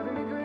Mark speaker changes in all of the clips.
Speaker 1: Having
Speaker 2: a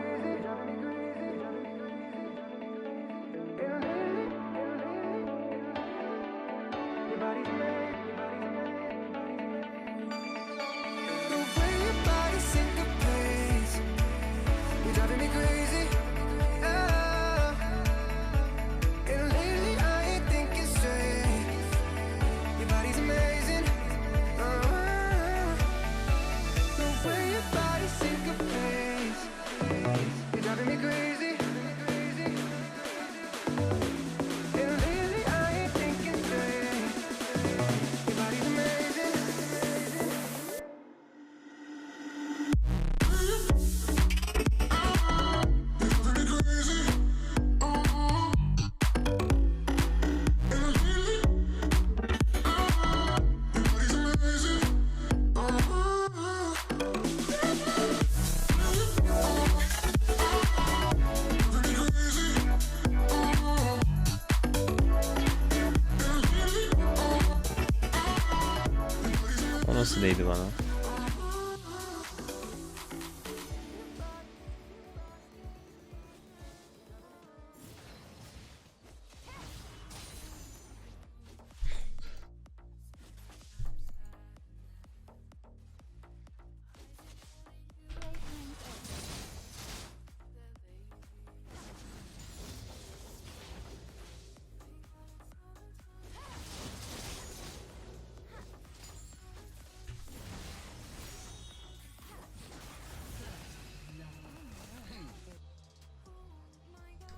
Speaker 2: nasıl değdi bana?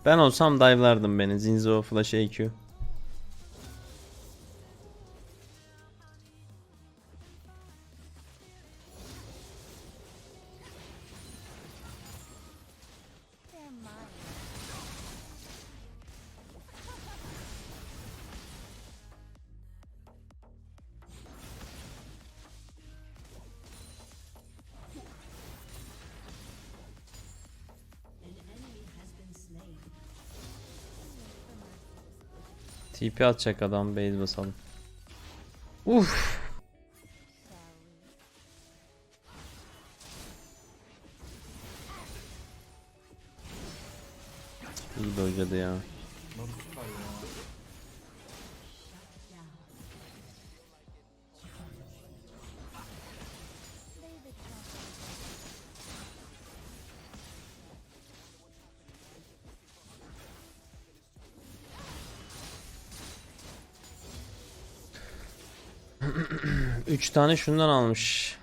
Speaker 2: Ben olsam dive'lardım beni. Zinzo flash AQ. TP atacak adam base basalım. Uf. Üç tane şundan almış.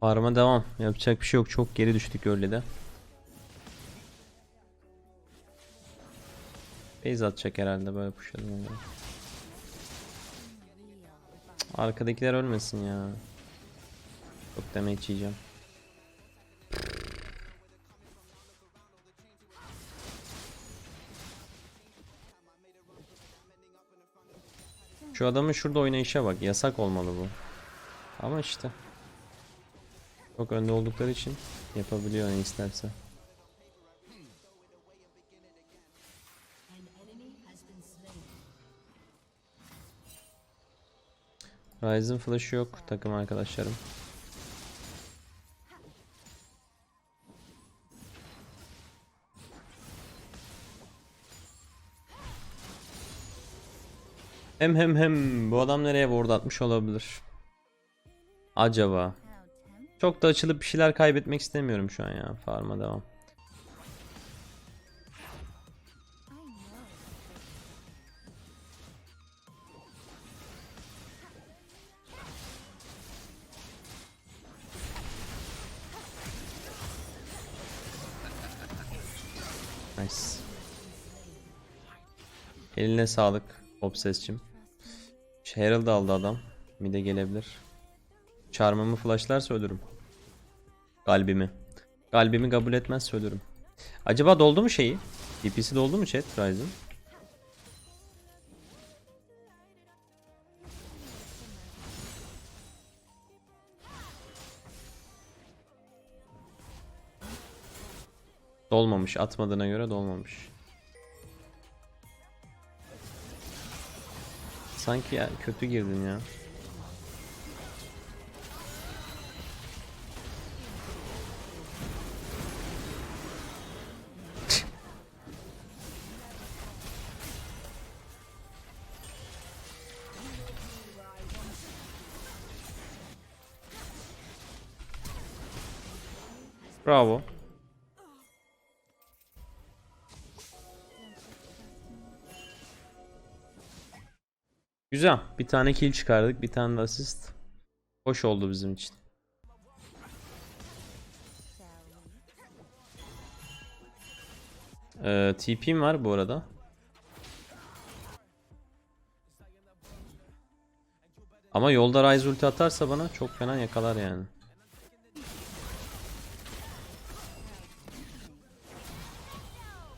Speaker 2: Farma devam. Yapacak bir şey yok. Çok geri düştük öyle de. Base atacak herhalde böyle pushladım Arkadakiler ölmesin ya. Çok damage yiyeceğim. Şu adamın şurada oynayışa bak. Yasak olmalı bu. Ama işte. Çok önde oldukları için yapabiliyor ne isterse. Ryzen flash'ı yok takım arkadaşlarım. Hem hem hem bu adam nereye ward atmış olabilir? Acaba? Çok da açılıp bir şeyler kaybetmek istemiyorum şu an ya. Farma devam. Nice. Eline sağlık Obses'cim. Herald aldı adam. Mide gelebilir. Charm'ımı flashlarsa ölürüm. Kalbimi. Kalbimi kabul etmezse ölürüm. Acaba doldu mu şeyi? DP'si doldu mu chat Ryzen? Dolmamış. Atmadığına göre dolmamış. Sanki ya, kötü girdin ya. Bravo. Güzel. Bir tane kill çıkardık. Bir tane de asist. Hoş oldu bizim için. Ee, TP'm var bu arada. Ama yolda Ryze ulti atarsa bana çok fena yakalar yani.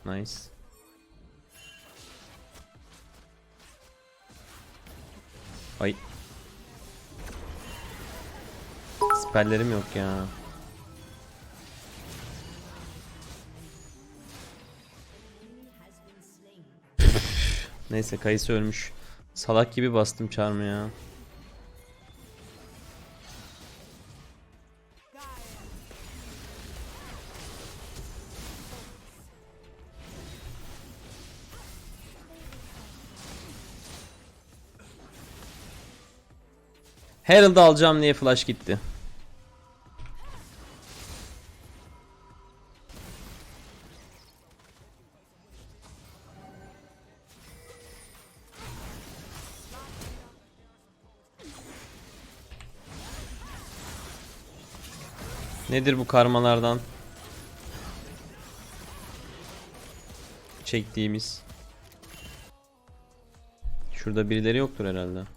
Speaker 2: Nice. Ay. Spellerim yok ya. Neyse kayısı ölmüş. Salak gibi bastım çarmı ya. Herald'ı alacağım diye flash gitti. Nedir bu karmalardan? Çektiğimiz. Şurada birileri yoktur herhalde.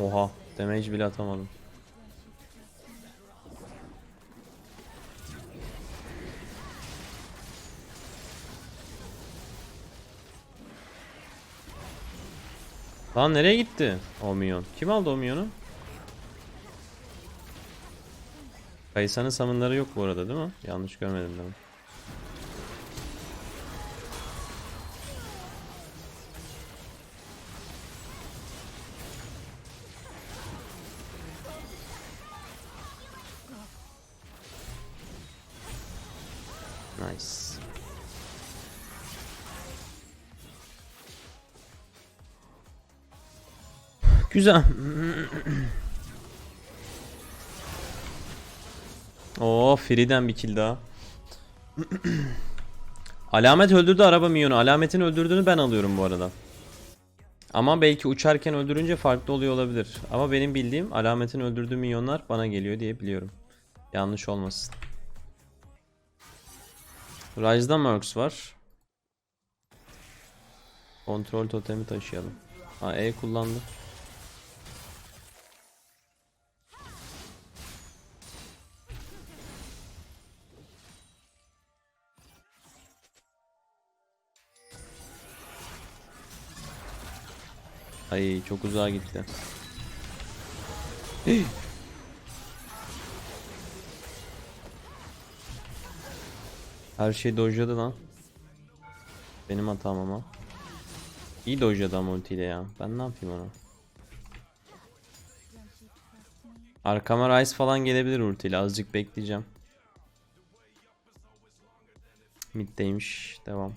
Speaker 2: Oha, damage bile atamadım. Lan nereye gitti o? Kim aldı o minyonu? Kaysanın summonları yok bu arada değil mi? Yanlış görmedim ben. Nice. Güzel. Oo, Free'den bir kill daha. Alamet öldürdü araba minyonu. Alametin öldürdüğünü ben alıyorum bu arada. Ama belki uçarken öldürünce farklı oluyor olabilir. Ama benim bildiğim alametin öldürdüğü minyonlar bana geliyor diye biliyorum. Yanlış olmasın. Rise'da Mercs var. Kontrol totemi taşıyalım. Ha E kullandı. Ay çok uzağa gitti. Her şey dojladı lan. Benim hatam ama. İyi dojladı ama ultiyle ya. Ben ne yapayım ona? Arkama Rice falan gelebilir ultiyle. Azıcık bekleyeceğim. Mid'deymiş. Devam.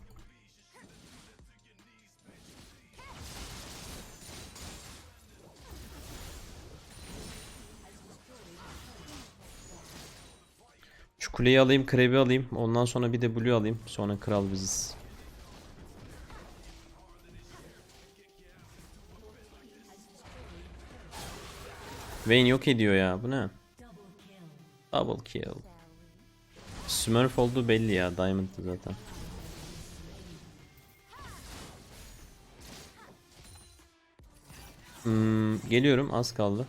Speaker 2: Kuleyi alayım, krebi alayım. Ondan sonra bir de blue alayım. Sonra kral biziz. Vayne yok ediyor ya. Bu ne? Double kill. Smurf olduğu belli ya. Diamond'dı zaten. Hmm, geliyorum. Az kaldı.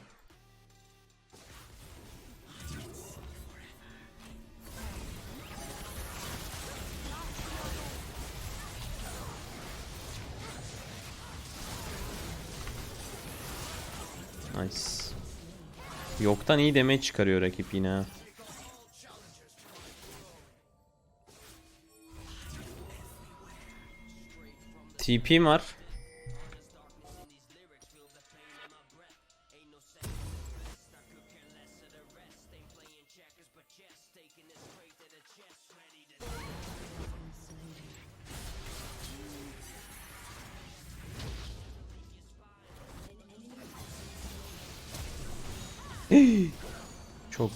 Speaker 2: Yoktan iyi damage çıkarıyor rakip yine. TP'm var.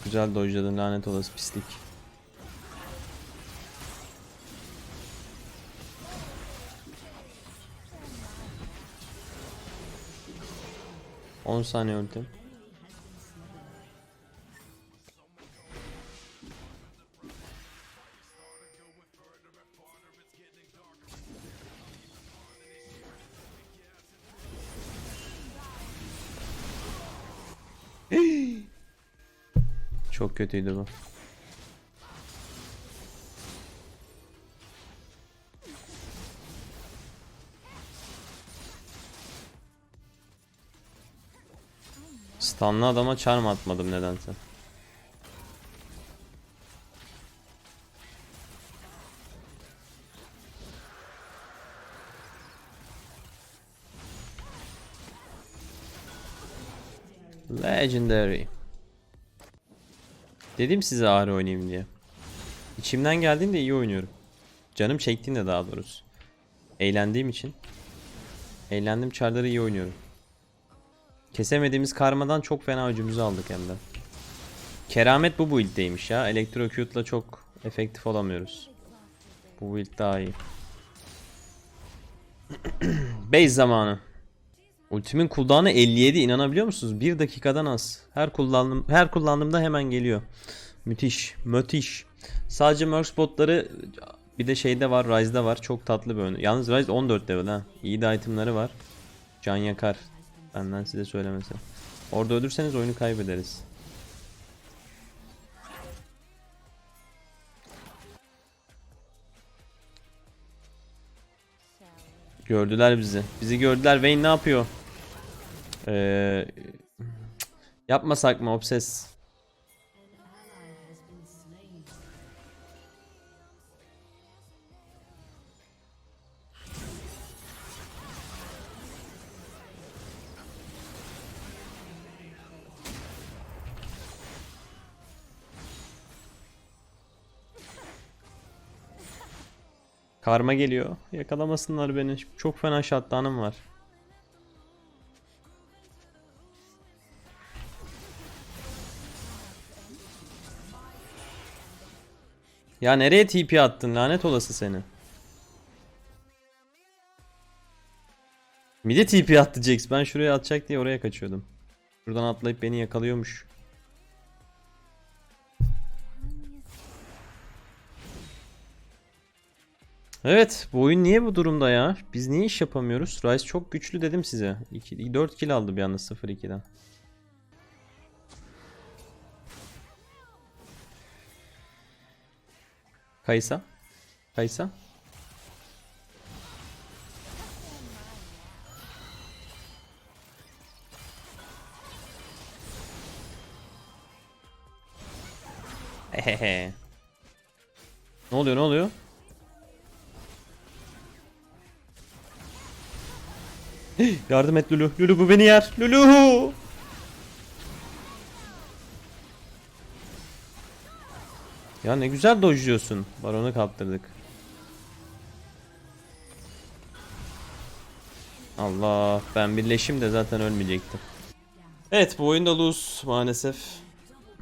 Speaker 2: Güzel dojladın lanet olası pislik. On saniye ultim. Kötüydü bu. Stunlı adama charm atmadım nedense. Legendary. Dedim size ağır oynayayım diye. İçimden geldiğinde iyi oynuyorum. Canım çektiğinde daha doğrusu. Eğlendiğim için. Eğlendim çarları iyi oynuyorum. Kesemediğimiz karmadan çok fena öcümüzü aldık hem de. Keramet bu build'deymiş ya. Electrocute'la çok efektif olamıyoruz. Bu build daha iyi. Base zamanı. Ultimin cooldown'ı 57 inanabiliyor musunuz? 1 dakikadan az. Her kullandım her kullandığımda hemen geliyor. Müthiş, müthiş. Sadece Mercs botları bir de şeyde var, Ryze'da var. Çok tatlı bir oyun. Yalnız Ryze 14 level ha. İyi de itemları var. Can yakar. Benden size söylemesi. Orada ölürseniz oyunu kaybederiz. Gördüler bizi. Bizi gördüler. Vayne ne yapıyor? Ee, yapmasak mı Obses? Karma geliyor. Yakalamasınlar beni. Çok fena shutdown'ım var. Ya nereye TP attın lanet olası seni. Mide TP attı Jax. Ben şuraya atacak diye oraya kaçıyordum. Şuradan atlayıp beni yakalıyormuş. Evet, bu oyun niye bu durumda ya? Biz niye iş yapamıyoruz? Ryze çok güçlü dedim size. 2, 4 kill aldı bir anda 0-2'den. Kaysa? Kaysa? Hehehe. Ne oluyor ne oluyor? Yardım et Lulu. Lulu bu beni yer. Lulu. Ya ne güzel dojluyorsun. Baronu kaptırdık. Allah ben birleşim de zaten ölmeyecektim. Evet bu oyunda lose maalesef.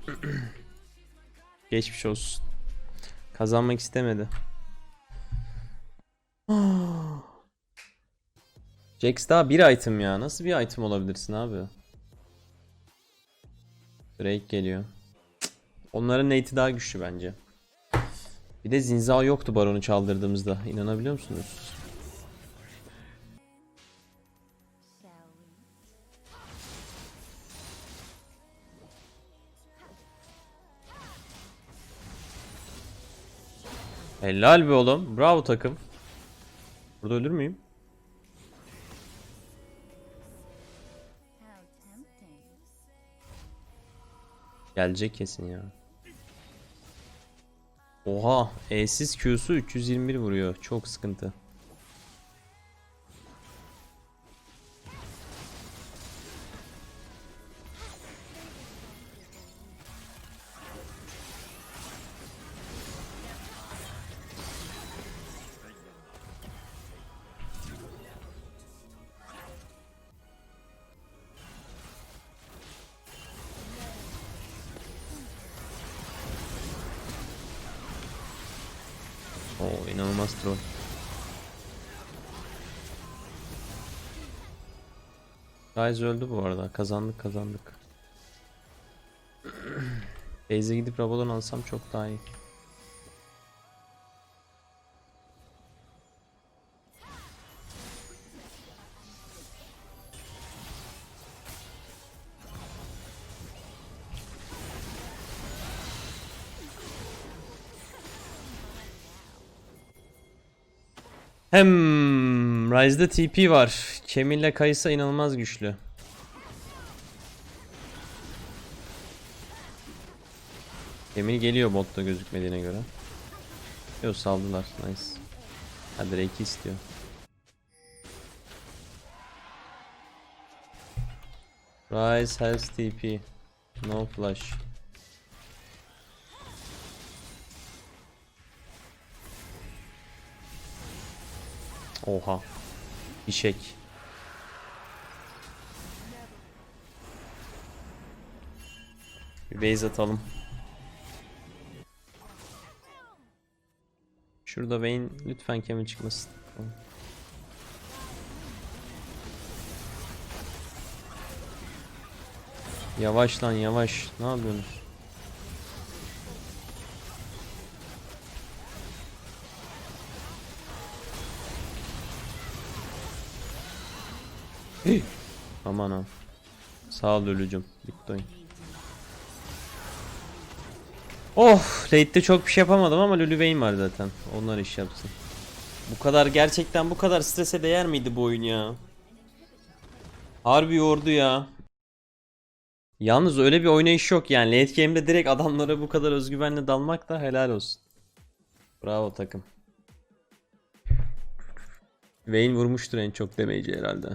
Speaker 2: Geçmiş olsun. Kazanmak istemedi. Jax daha bir item ya. Nasıl bir item olabilirsin abi? Drake geliyor. Onların nate'i daha güçlü bence. Bir de Zinzao yoktu baronu çaldırdığımızda. İnanabiliyor musunuz? Helal be oğlum. Bravo takım. Burada ölür müyüm? Gelecek kesin ya. Oha, E'siz Q'su 321 vuruyor. Çok sıkıntı. Oo inanılmaz troll. Guys öldü bu arada. Kazandık kazandık. Base'e gidip Rabadon alsam çok daha iyi. Hem Rise'da TP var. Kemil'le Kayısa inanılmaz güçlü. Kemil geliyor botta gözükmediğine göre. Yok saldılar. Nice. Ha Drake istiyor. Rise has TP. No flash. Oha. Fişek. Bir base atalım. Şurada Vayne lütfen kemi çıkmasın. Yavaş lan yavaş. Ne yapıyorsunuz? Hih! Aman ha. Sağ ol ölücüm. Bitti oyun. Oh, late'de çok bir şey yapamadım ama Lulu Vayne var zaten. Onlar iş yapsın. Bu kadar gerçekten bu kadar strese değer miydi bu oyun ya? Harbi yordu ya. Yalnız öyle bir oynayış yok yani. Late game'de direkt adamlara bu kadar özgüvenle dalmak da helal olsun. Bravo takım. Vayne vurmuştur en çok damage'i herhalde.